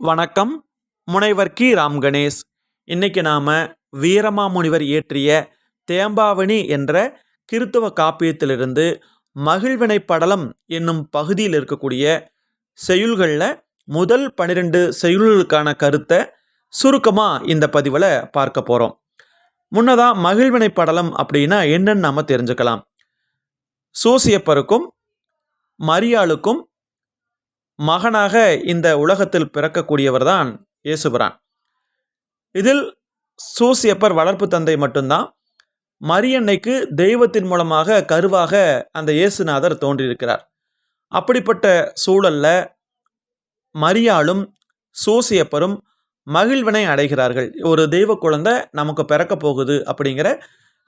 வணக்கம். முனைவர் கி. ராம் கணேஷ். இன்னைக்கு நாம் வீரமாமுனிவர் இயற்றிய தேம்பாவணி என்ற கிறித்துவ காப்பியத்திலிருந்து மகிழ்வினை படலம் என்னும் பகுதியில் இருக்கக்கூடிய செய்யுள்களில் முதல் பன்னிரெண்டு செய்யுள்களுக்கான கருத்தை சுருக்கமாக இந்த பதிவில் பார்க்க போகிறோம் முன்னதாக மகிழ்வினை படலம் அப்படின்னா என்னன்னு நாம் தெரிஞ்சுக்கலாம். சூசியப்பருக்கும் மரியாளுக்கும் மகனாக இந்த உலகத்தில் பிறக்கக்கூடியவர் தான் இயேசுபிரான். இதில் சூசியப்பர் வளர்ப்பு தந்தை மட்டும்தான். மரியன்னைக்கு தெய்வத்தின் மூலமாக கருவாக அந்த இயேசுநாதர் தோன்றியிருக்கிறார். அப்படிப்பட்ட சூழல்ல மரியாளும் சூசியப்பரும் மகிழ்வினை அடைகிறார்கள். ஒரு தெய்வ குழந்தை நமக்கு பிறக்க போகுது அப்படிங்கிற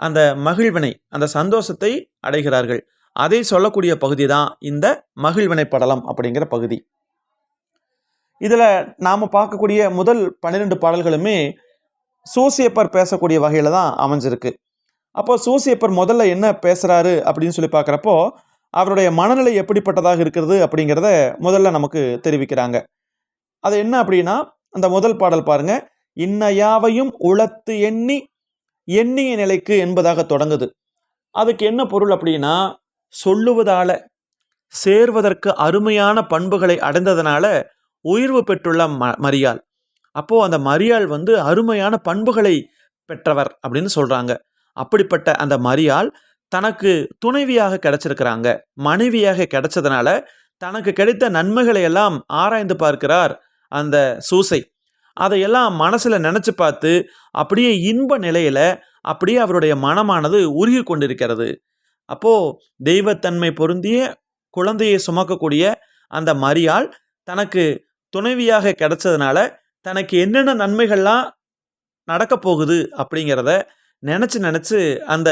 அந்த மகிழ்வினை அந்த சந்தோஷத்தை அடைகிறார்கள். அதை சொல்லக்கூடிய பகுதி தான் இந்த மகிழ்வினை படலம் அப்படிங்கிற பகுதி. இதில் நாம் பார்க்கக்கூடிய முதல் பன்னிரெண்டு பாடல்களுமே சூசியப்பர் பேசக்கூடிய வகையில் தான் அமைஞ்சிருக்கு. அப்போ சூசியப்பர் முதல்ல என்ன பேசுகிறாரு அப்படின்னு சொல்லி பார்க்குறப்போ அவருடைய மனநிலை எப்படிப்பட்டதாக இருக்கிறது அப்படிங்கிறத முதல்ல நமக்கு தெரிவிக்கிறாங்க. அது என்ன அப்படின்னா அந்த முதல் பாடல் பாருங்க. இன்னையாவையும் உளத்து எண்ணி எண்ணிய நிலைக்கு என்பதாக தொடங்குது. அதுக்கு என்ன பொருள் அப்படின்னா சொல்லுவதால சேர்வதற்கு அருமையான பண்புகளை அடைந்ததனால உயர்வு பெற்றுள்ள ம மரியாள். அப்போது அந்த மரியாள் வந்து அருமையான பண்புகளை பெற்றவர் அப்படின்னு சொல்கிறாங்க அப்படிப்பட்ட அந்த மரியாள் தனக்கு துணைவியாக கிடைச்சிருக்கிறாங்க. மனைவியாக கிடைச்சதுனால தனக்கு கிடைத்த நன்மைகளை எல்லாம் ஆராய்ந்து பார்க்கிறார் அந்த சூசை. அதையெல்லாம் மனசில் நினச்சி பார்த்து அப்படியே இன்ப நிலையில் அப்படியே அவருடைய மனமானது உருகி கொண்டிருக்கிறது. அப்போ தெய்வத்தன்மை பொருந்திய குழந்தையை சுமக்கக்கூடிய அந்த மரியாள் தனக்கு துணைவியாக கிடைச்சதுனால தனக்கு என்னென்ன நன்மைகள்லாம் நடக்க போகுது அப்படிங்கிறத நினச்சி நினச்சி அந்த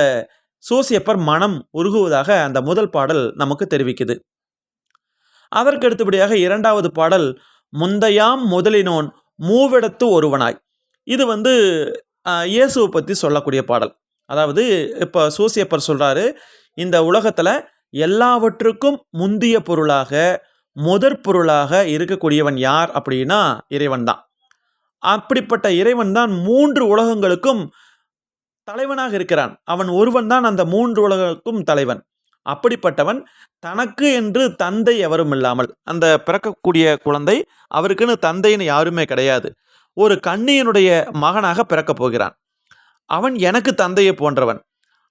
சோசியப்பர் மனம் உருகுவதாக அந்த முதல் பாடல் நமக்கு தெரிவிக்குது. அதற்கு அடுத்தபடியாக இரண்டாவது பாடல் முந்தையாம் முதலினோன் மூவிடத்து ஒருவனாய். இது வந்து இயேசுவை பற்றி சொல்லக்கூடிய பாடல். அதாவது இப்போ சூசியப்பர் சொல்கிறாரு இந்த உலகத்தில் எல்லாவற்றுக்கும் முந்திய பொருளாக முதற் பொருளாக இருக்கக்கூடியவன் யார் அப்படின்னா இறைவன் தான். அப்படிப்பட்ட இறைவன் தான் மூன்று உலகங்களுக்கும் தலைவனாக இருக்கிறான். அவன் ஒருவன் தான் அந்த மூன்று உலகங்களுக்கும் தலைவன். அப்படிப்பட்டவன் தனக்கு என்று தந்தை எவரும் இல்லாமல் அந்த பிறக்கக்கூடிய குழந்தை அவருக்குன்னு தந்தைன்னு யாருமே கிடையாது. ஒரு கண்ணியனுடைய மகனாக பிறக்கப் போகிறான். அவன் எனக்கு தந்தையை போன்றவன்.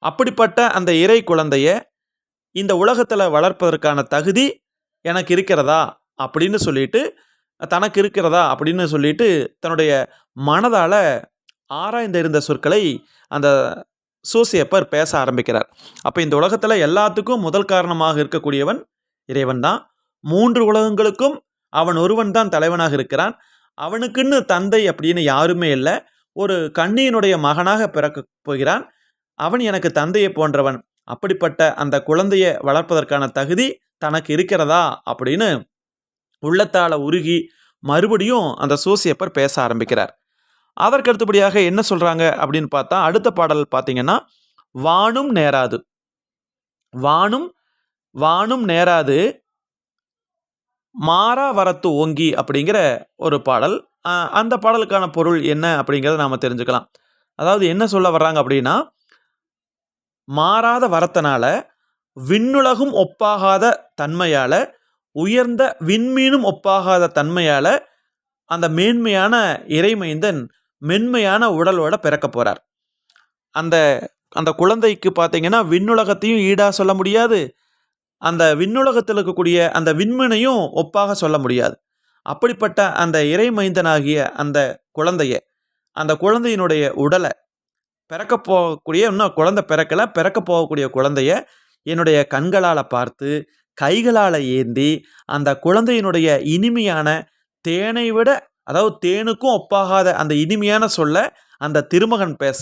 அப்படிப்பட்ட அந்த இறை குழந்தைய இந்த உலகத்தில் வளர்ப்பதற்கான தகுதி எனக்கு இருக்கிறதா அப்படின்னு சொல்லிட்டு தனக்கு இருக்கிறதா அப்படின்னு சொல்லிட்டு தன்னுடைய மனதால் ஆராய்ந்திருந்த சொற்களை அந்த சூசியப்பர் பேச ஆரம்பிக்கிறார். அப்போ இந்த உலகத்தில் எல்லாத்துக்கும் முதல் காரணமாக இருக்கக்கூடியவன் இறைவன் தான். மூன்று உலகங்களுக்கும் அவன் ஒருவன் தான் தலைவனாக இருக்கிறான். அவனுக்குன்னு தந்தை அப்படின்னு யாருமே இல்லை. ஒரு கண்ணியினுடைய மகனாக பிறக்க போகிறான். அவன் எனக்கு தந்தையை போன்றவன். அப்படிப்பட்ட அந்த குழந்தையை வளர்ப்பதற்கான தகுதி தனக்கு இருக்கிறதா? அப்படின்னு உள்ளத்தால் உருகி மறுபடியும் அந்த சோசியப்பர் பேச ஆரம்பிக்கிறார். அதற்கு அடுத்தபடியாக என்ன சொல்கிறாங்க அப்படின்னு பார்த்தா அடுத்த பாடல் பார்த்தீங்கன்னா வானும் நேராது. வானும் வானும் நேராது. மாறா வரத்து ஓங்கி அப்படிங்கிற ஒரு பாடல். அந்த பாடலுக்கான பொருள் என்ன அப்படிங்கிறத நாம் தெரிஞ்சுக்கலாம். அதாவது என்ன சொல்ல வர்றாங்க அப்படின்னா மாறாத வரத்தனால விண்ணுலகும் ஒப்பாகாத தன்மையால் உயர்ந்த விண்மீனும் ஒப்பாகாத தன்மையால் அந்த மேன்மையான இறைமைந்தன் மென்மையான உடலோட பிறக்க போகிறார் அந்த அந்த குழந்தைக்கு பார்த்தீங்கன்னா விண்ணுலகத்தையும் ஈடாக சொல்ல முடியாது. அந்த விண்ணுலகத்தில் இருக்கக்கூடிய அந்த விண்மீனையும் ஒப்பாக சொல்ல முடியாது. அப்படிப்பட்ட அந்த இறைமைந்தனாகிய அந்த குழந்தைய அந்த குழந்தையினுடைய உடலை பிறக்க போகக்கூடிய இன்னும் குழந்தை பிறக்கல பிறக்க போகக்கூடிய குழந்தைய என்னுடைய கண்களால் பார்த்து கைகளால் ஏந்தி அந்த குழந்தையினுடைய இனிமையான தேனை விட அதாவது தேனுக்கும் ஒப்பாகாத அந்த இனிமையான சொல்ல அந்த திருமகன் பேச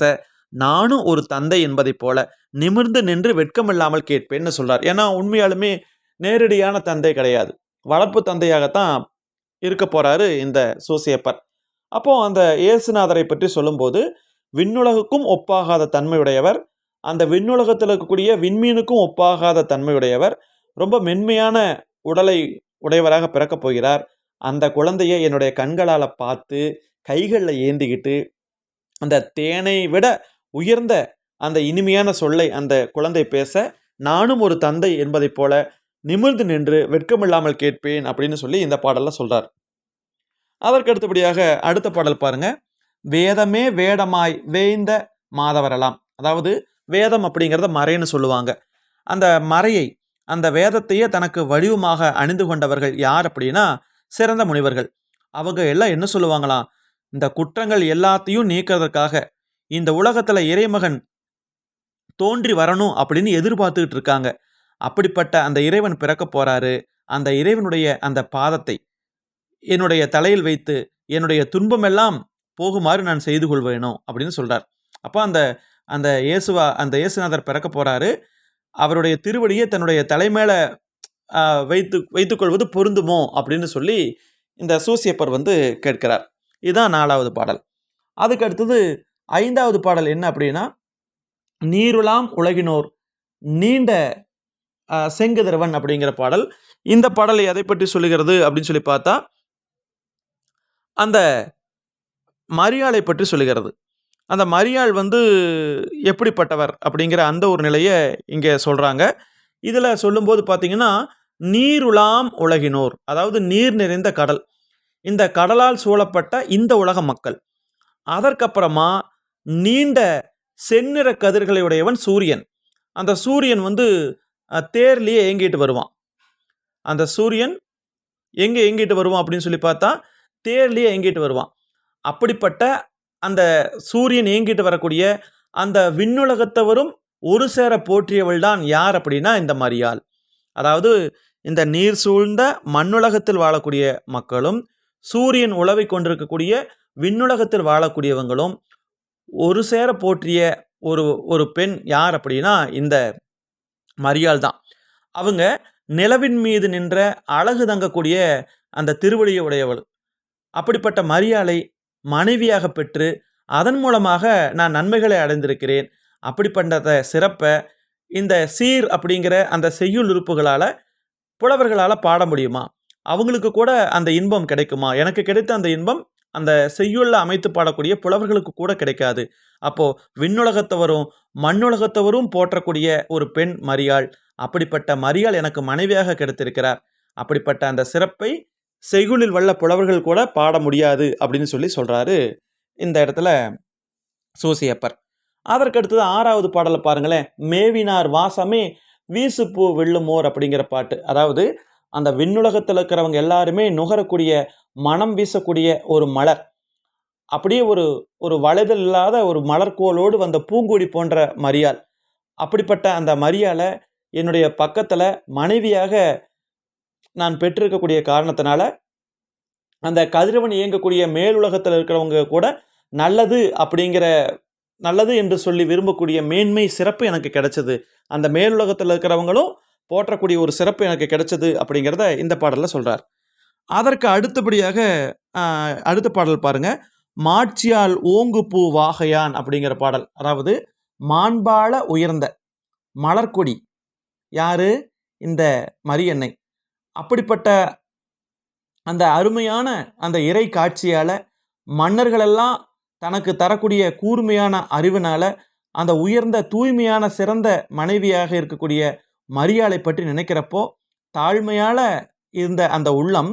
நானும் ஒரு தந்தை என்பதைப் போல நிமிர்ந்து நின்று வெட்கமில்லாமல் கேட்பேன்னு சொல்றார். ஏன்னா உண்மையாலுமே நேரடியான தந்தை கிடையாது. வளர்ப்பு தந்தையாகத்தான் இருக்க போறாரு இந்த சூசியப்பர். அப்போ அந்த இயேசுநாதரை பற்றி சொல்லும்போது விண்ணுலகுக்கும் ஒப்பாகாத தன்மையுடையவர். அந்த விண்ணுலகத்தில் இருக்கக்கூடிய விண்மீனுக்கும் ஒப்பாகாத தன்மையுடையவர். ரொம்ப மென்மையான உடலை உடையவராக பிறக்கப் போகிறார். அந்த குழந்தையை என்னுடைய கண்களால் பார்த்து கைகளில் ஏந்திக்கிட்டு அந்த தேனை விட உயர்ந்த அந்த இனிமையான சொல்லை அந்த குழந்தை பேச நானும் ஒரு தந்தை என்பதைப் போல நிமிர்ந்து நின்று வெட்கமில்லாமல் கேட்பேன் அப்படின்னு சொல்லி இந்த பாடலில் சொல்கிறார் அதற்கு அடுத்தபடியாக அடுத்த பாடல் பாருங்கள் வேதமே வேடமாய் வேய்ந்த மாதவரலாம் அதாவது வேதம் அப்படிங்கிறத மறைன்னு சொல்லுவாங்க. அந்த மறையை அந்த வேதத்தையே தனக்கு வடிவமாக அணிந்து கொண்டவர்கள் யார் அப்படின்னா சிறந்த முனிவர்கள். அவங்க எல்லாம் என்ன சொல்லுவாங்களாம்? இந்த குற்றங்கள் எல்லாத்தையும் நீக்கிறதுக்காக இந்த உலகத்தில் இறைமகன் தோன்றி வரணும் அப்படின்னு எதிர்பார்த்துக்கிட்டு இருக்காங்க. அப்படிப்பட்ட அந்த இறைவன் பிறக்க போறாரு. அந்த இறைவனுடைய அந்த பாதத்தை என்னுடைய தலையில் வைத்து என்னுடைய துன்பமெல்லாம் போகுமாறு நான் செய்து கொள்வேனோ? அப்படின்னு சொல்கிறார் அப்போ அந்த அந்த இயேசுவா அந்த இயேசுநாதர் பிறக்க போகிறாரு அவருடைய திருவடியை தன்னுடைய தலைமேல வைத்து வைத்துக்கொள்வது பொருந்துமோ? அப்படின்னு சொல்லி இந்த சூசியப்பர் வந்து கேட்கிறார். இதுதான் நாலாவது பாடல். அதுக்கு அடுத்தது ஐந்தாவது பாடல் என்ன அப்படின்னா நீருலாம் உலகினோர் நீண்ட செங்குதிரவன் அப்படிங்கிற பாடல். இந்த பாடலை எதை பற்றி சொல்லுகிறது அப்படின்னு சொல்லி பார்த்தா அந்த மரியாளை பற்றி சொல்லுகிறது. அந்த மரியாள் வந்து எப்படிப்பட்டவர் அப்படிங்கிற அந்த ஒரு நிலையை இங்கே சொல்கிறாங்க இதில் சொல்லும்போது பார்த்தீங்கன்னா நீருலாம் உலகினோர் அதாவது நீர் நிறைந்த கடல். இந்த கடலால் சூழப்பட்ட இந்த உலக மக்கள். அதற்கப்புறமா நீண்ட செந்நிற கதிர்களை உடையவன் சூரியன். அந்த சூரியன் வந்து தேர்லேயே ஏங்கிட்டு வருவான். அந்த சூரியன் எங்கே ஏங்கிட்டு வருவான் அப்படின்னு சொல்லி பார்த்தா தேர்லேயே ஏங்கிட்டு வருவான். அப்படிப்பட்ட அந்த சூரியன் ஏங்கிட்டு வரக்கூடிய அந்த விண்ணுலகத்தவரும் ஒரு சேர போற்றியவள் தான் யார் அப்படின்னா இந்த மரியாள். அதாவது இந்த நீர் சூழ்ந்த மண்ணுலகத்தில் வாழக்கூடிய மக்களும் சூரியன் உழவை கொண்டிருக்கக்கூடிய விண்ணுலகத்தில் வாழக்கூடியவங்களும் ஒரு சேர போற்றிய ஒரு ஒரு பெண் யார் அப்படின்னா இந்த மரியாள் தான். அவங்க நிலவின் மீது நின்ற அழகு தங்கக்கூடிய அந்த திருவடியை உடையவள். அப்படிப்பட்ட மரியாளை மனைவியாக பெற்று அதன் மூலமாக நான் நன்மைகளை அடைந்திருக்கிறேன். அப்படிப்பட்ட சிறப்பை இந்த சீர் அப்படிங்கிற அந்த செய்யுள் உறுப்புகளால் புலவர்களால் பாட முடியுமா? அவங்களுக்கு கூட அந்த இன்பம் கிடைக்குமா? எனக்கு கிடைத்த அந்த இன்பம் அந்த செய்யுள்ள அமைத்து பாடக்கூடிய புலவர்களுக்கு கூட கிடைக்காது. அப்போது விண்ணுலகத்தவரும் மண்ணுலகத்தவரும் போற்றக்கூடிய ஒரு பெண் மரியாள் அப்படிப்பட்ட மரியாள் எனக்கு மனைவியாக கிடைத்திருக்கிறார். அப்படிப்பட்ட அந்த சிறப்பை செய்குளில் வல்ல புலவர்கள் கூட பாட முடியாது அப்படின்னு சொல்லி சொல்கிறாரு இந்த இடத்துல சூசியப்பர். அதற்கு அடுத்தது ஆறாவது பாடலை பாருங்களேன். மேவினார் வாசமே வீசுப்பூ வெள்ளுமோர் அப்படிங்கிற பாட்டு. அதாவது அந்த விண்ணுலகத்தில் இருக்கிறவங்க எல்லாருமே நுகரக்கூடிய மனம் வீசக்கூடிய ஒரு மலர். அப்படியே ஒரு ஒரு வளைதல் இல்லாத ஒரு மலர்கோளோடு வந்த பூங்கொடி போன்ற மரியாள். அப்படிப்பட்ட அந்த மரியாலை என்னுடைய பக்கத்தில் மனைவியாக நான் பெற்றிருக்கக்கூடிய காரணத்தினால அந்த கதிரவன் இயங்கக்கூடிய மேலுலகத்தில் இருக்கிறவங்க கூட நல்லது அப்படிங்கிற நல்லது என்று சொல்லி விரும்பக்கூடிய மேன்மை சிறப்பு எனக்கு கிடைச்சது. அந்த மேலுலகத்தில் இருக்கிறவங்களும் போற்றக்கூடிய ஒரு சிறப்பு எனக்கு கிடைச்சது அப்படிங்கிறத இந்த பாடலில் சொல்கிறார் அதற்கு அடுத்தபடியாக அடுத்த பாடல் பாருங்கள் மாட்சியால் ஓங்கு பூ வாகையான் அப்படிங்கிற பாடல். அதாவது மாண்பால உயர்ந்த மலர்கொடி யாரு? இந்த மரியன்னை. அப்படிப்பட்ட அந்த அருமையான அந்த இறை காட்சியால் மன்னர்களெல்லாம் தனக்கு தரக்கூடிய கூர்மையான அறிவினால அந்த உயர்ந்த தூய்மையான சிறந்த மனைவியாக இருக்கக்கூடிய மரியாளை பற்றி நினைக்கிறப்போ தாழ்மையால் இருந்த அந்த உள்ளம்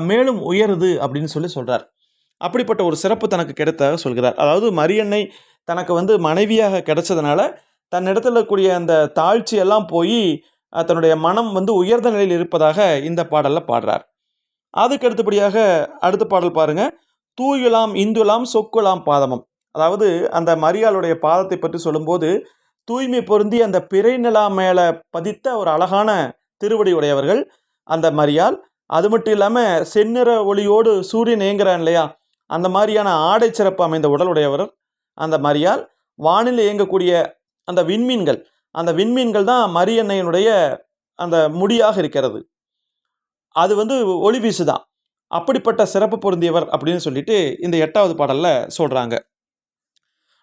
மேலும் உயருது அப்படின்னு சொல்லி சொல்கிறார் அப்படிப்பட்ட ஒரு சிறப்பு தனக்கு கிடைத்ததாக சொல்கிறார். அதாவது மரியன்னை தனக்கு வந்து மனைவியாக கிடைச்சதுனால தன்னிடத்தில் இருக்கக்கூடிய அந்த தாழ்ச்சி எல்லாம் போய் தன்னுடைய மனம் வந்து உயர்ந்த நிலையில் இருப்பதாக இந்த பாடலில் பாடுறார். அதுக்கு அடுத்தபடியாக அடுத்த பாடல் பாருங்க. தூயுலாம் இந்துலாம் சொக்குலாம் பாதமம். அதாவது அந்த மரியாளுடைய பாதத்தை பற்றி சொல்லும்போது தூய்மை பொருந்தி அந்த பிறை நிலா மேலே பதித்த ஒரு அழகான திருவடி உடையவர்கள் அந்த மரியால் அது மட்டும் இல்லாமல் செந்நிற ஒளியோடு சூரியன் இயங்குறான் இல்லையா? அந்த மாதிரியான ஆடை சிறப்பு அமைந்த உடல் உடையவர் அந்த மரியால் வானில் இயங்கக்கூடிய அந்த விண்மீன்கள் அந்த விண்மீன்கள் தான் மரியன்னையனுடைய அந்த முடியாக இருக்கிறது. அது வந்து ஒளி வீசுதான். அப்படிப்பட்ட சிறப்பு பொருந்தியவர் அப்படின்னு சொல்லிட்டு இந்த எட்டாவது பாடலில் சொல்கிறாங்க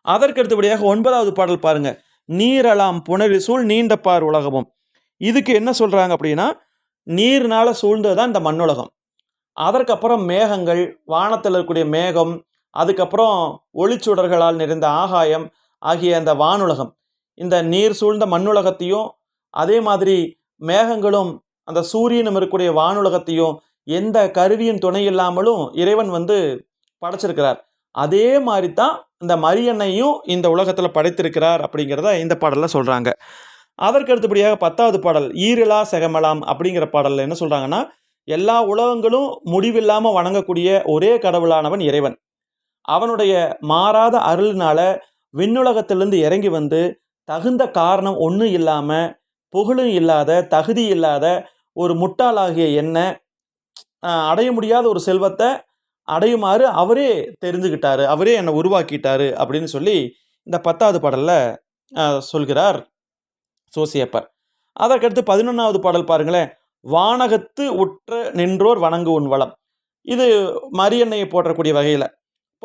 அதற்கு அடுத்தபடியாக ஒன்பதாவது பாடல் பாருங்க. நீரலாம் புனரி சூழ் நீண்ட பார் உலகமும். இதுக்கு என்ன சொல்கிறாங்க அப்படின்னா நீர்னால சூழ்ந்தது தான் இந்த மண்ணுலகம். அதற்கப்புறம் மேகங்கள் வானத்தில் இருக்கக்கூடிய மேகம் அதுக்கப்புறம் ஒளிச்சுடர்களால் நிறைந்த ஆகாயம் ஆகிய அந்த வானுலகம். இந்த நீர் சூழ்ந்த மண்ணுலகத்தையும் அதே மாதிரி மேகங்களும் அந்த சூரியனும் இருக்கக்கூடிய வானுலகத்தையும் எந்த கருவியின் துணை இல்லாமலும் இறைவன் வந்து படைச்சிருக்கிறார். அதே மாதிரி தான் இந்த மரியன்னையும் இந்த உலகத்தில் படைத்திருக்கிறார் அப்படிங்கிறத இந்த பாடலில் சொல்கிறாங்க அதற்கு அடுத்தபடியாக பத்தாவது பாடல் ஈரலா செகமலாம் அப்படிங்கிற பாடலில் என்ன சொல்கிறாங்கன்னா எல்லா உலகங்களும் முடிவில்லாமல் வணங்கக்கூடிய ஒரே கடவுளானவன் இறைவன். அவனுடைய மாறாத அருளினால விண்ணுலகத்திலிருந்து இறங்கி வந்து தகுந்த காரணம் ஒன்றும் இல்லாமல் புகழும் இல்லாத தகுதி இல்லாத ஒரு முட்டாளாகிய என்ன அடைய முடியாத ஒரு செல்வத்தை அடையுமாறு அவரே தெரிஞ்சுக்கிட்டாரு அவரே என்னை உருவாக்கிட்டாரு அப்படின்னு சொல்லி இந்த பத்தாவது பாடலில் சொல்கிறார் சோசியப்பர். அதற்கடுத்து பதினொன்றாவது பாடல் பாருங்களேன். வானகத்து உற்ற நின்றோர் வணங்கு உன் வளம். இது மரியன்னையை போற்றக்கூடிய வகையில்.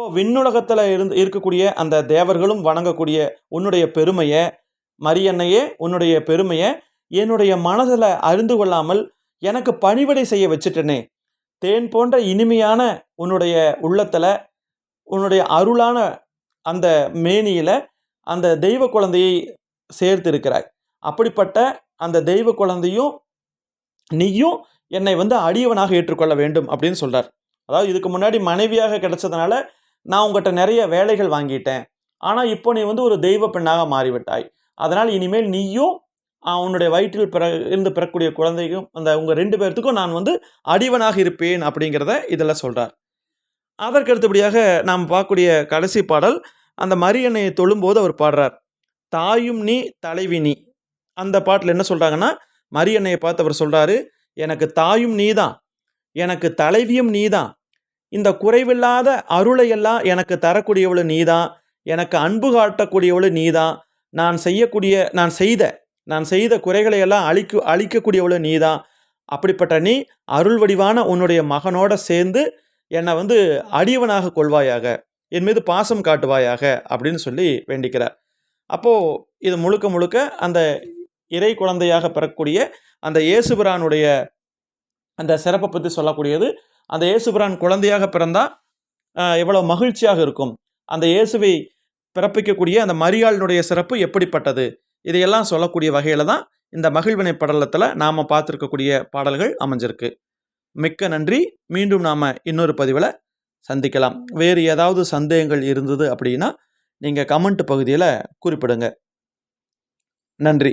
இப்போது விண்ணுலகத்தில் இருந்து இருக்கக்கூடிய அந்த தேவர்களும் வணங்கக்கூடிய உன்னுடைய பெருமையை மரியன்னையே உன்னுடைய பெருமையை என்னுடைய மனதில் அறிந்து கொள்ளாமல் எனக்கு பணிவிடை செய்ய வச்சுட்டனே. தேன் போன்ற இனிமையான உன்னுடைய உள்ளத்தில் உன்னுடைய அருளான அந்த மேனியில் அந்த தெய்வ குழந்தையை சேர்த்திருக்கிறாய். அப்படிப்பட்ட அந்த தெய்வ குழந்தையும் நீயும் என்னை வந்து அடியவனாக ஏற்றுக்கொள்ள வேண்டும் அப்படின்னு சொல்கிறார் அதாவது இதுக்கு முன்னாடி மனைவியாக கிடைச்சதுனால நான் உங்கள்கிட்ட நிறைய வேலைகள் வாங்கிட்டேன். ஆனால் இப்போ நீ வந்து ஒரு தெய்வ பெண்ணாக மாறிவிட்டாய். அதனால் இனிமேல் நீயும் உன்னுடைய வயிற்றில் பிற இருந்து பிறக்கூடிய குழந்தைக்கும் அந்த உங்கள் ரெண்டு பேர்த்துக்கும் நான் வந்து அடிவனாக இருப்பேன் அப்படிங்கிறத இதில் சொல்கிறார் அதற்கு அடுத்தபடியாக நாம் பார்க்கக்கூடிய கடைசி பாடல் அந்த மரியணையை தொழும்போது அவர் பாடுறார் தாயும் நீ தலைவி நீ. அந்த பாட்டில் என்ன சொல்கிறாங்கன்னா மரியன்னையை பார்த்து அவர் சொல்கிறாரு எனக்கு தாயும் நீ தான் எனக்கு தலைவியும் நீ தான் இந்த குறைவில்லாத அருளையெல்லாம் எனக்கு தரக்கூடியவளு நீ தான் எனக்கு அன்பு காட்டக்கூடியவளு நீ தான் நான் செய்யக்கூடிய நான் செய்த நான் செய்த குறைகளை எல்லாம் அழிக்க அழிக்கக்கூடியவளு நீ தான் அப்படிப்பட்ட நீ அருள் வடிவான உன்னுடைய மகனோட சேர்ந்து என்னை வந்து அடியவனாக கொள்வாயாக என் மீது பாசம் காட்டுவாயாக அப்படின்னு சொல்லி வேண்டிக்கிறார். அப்போது இது முழுக்க முழுக்க அந்த இறை குழந்தையாக பெறக்கூடிய அந்த இயேசுபிரானுடைய அந்த சிறப்பை பற்றி சொல்லக்கூடியது அந்த இயேசுபிரான் குழந்தையாக பிறந்தால் எவ்வளோ மகிழ்ச்சியாக இருக்கும். அந்த இயேசுவை பிறப்பிக்கக்கூடிய அந்த மரியாளினுடைய சிறப்பு எப்படிப்பட்டது? இதையெல்லாம் சொல்லக்கூடிய வகையில் தான் இந்த மகிழ்வினை படலத்தில் நாம் பார்த்துருக்கக்கூடிய பாடல்கள் அமைஞ்சிருக்கு. மிக்க நன்றி. மீண்டும் நாம் இன்னொரு பதிவில் சந்திக்கலாம். வேறு ஏதாவது சந்தேகங்கள் இருந்தது அப்படின்னா நீங்கள் கமெண்ட் பகுதியில் குறிப்பிடுங்க. நன்றி.